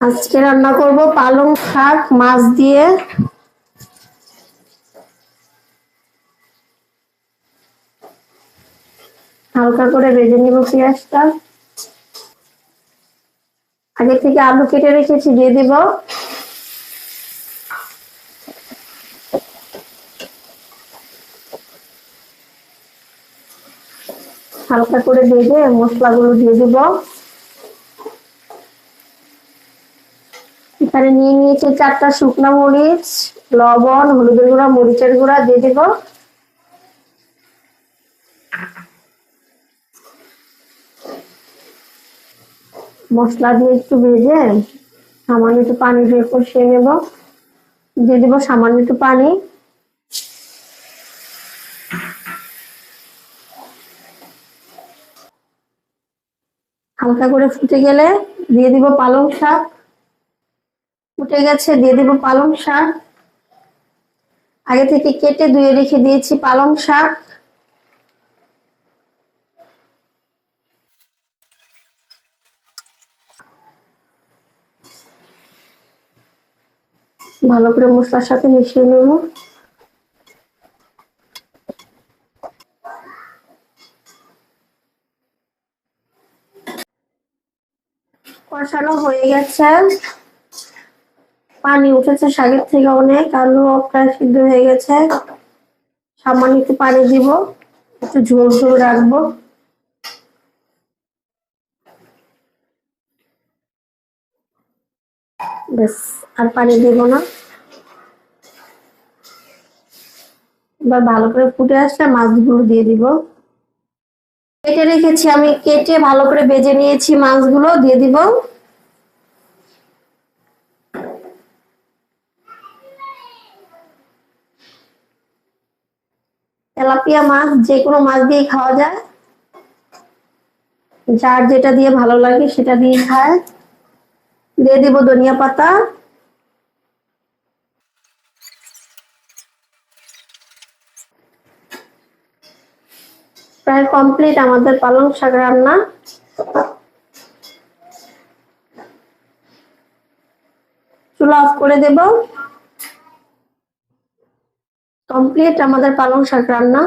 আজকে রান্না করব পালং শাক, মাছ দিয়ে। হালকা করে ভেজে নিব পেঁয়াজটা। আগে থেকে আলু কেটে রেখেছি, দিয়ে দিব। হালকা করে ভেজে মশলাগুলো দিয়ে দিব। এখানে নিয়ে নিয়েছি চারটা শুকনো মরিচ, লবণ, হলুদের গুঁড়া, মরিচের গুঁড়া, দিয়ে দিব। মশলা দিয়ে একটু ভেজে সামান্য একটু পানি দিয়ে কষিয়ে নেব। দিয়ে দিব সামান্য একটু পানি। হালকা করে ফুটে গেলে দিয়ে দিব পালং শাক। ফুটে গেছে, দিয়ে দিব পালং শাক। আগে থেকে কেটে ধুয়ে রেখে দিয়েছি পালং শাক। ভালো করে মশলার সাথে মিশিয়ে নেব। কষানো হয়ে গেছে। পানি উঠেছে শাকের থেকে অনেক, আলু প্রায় সিদ্ধ হয়ে গেছে। সামান্য একটু পানি দিব, একটু ঝোল ঝোল রাখব। আর পানি দিব না। এবার ভালো করে ফুটে আসলে মাছগুলো দিয়ে দিব। কেটে রেখেছি, আমি কেটে ভালো করে বেজে নিয়েছি মাছগুলো, দিয়ে দিব। তেলাপিয়া মাছ, যে কোনো মাছ দিয়ে খাওয়া যায়। যার যেটা দিয়ে ভালো লাগে সেটা দিয়ে খায়। দিয়ে দিব ধনিয়া পাতা। প্রায় কমপ্লিট আমাদের পালং শাক রান্না। চুলা অফ করে দেব। কমপ্লিট আমাদের পালং শাক রান্না।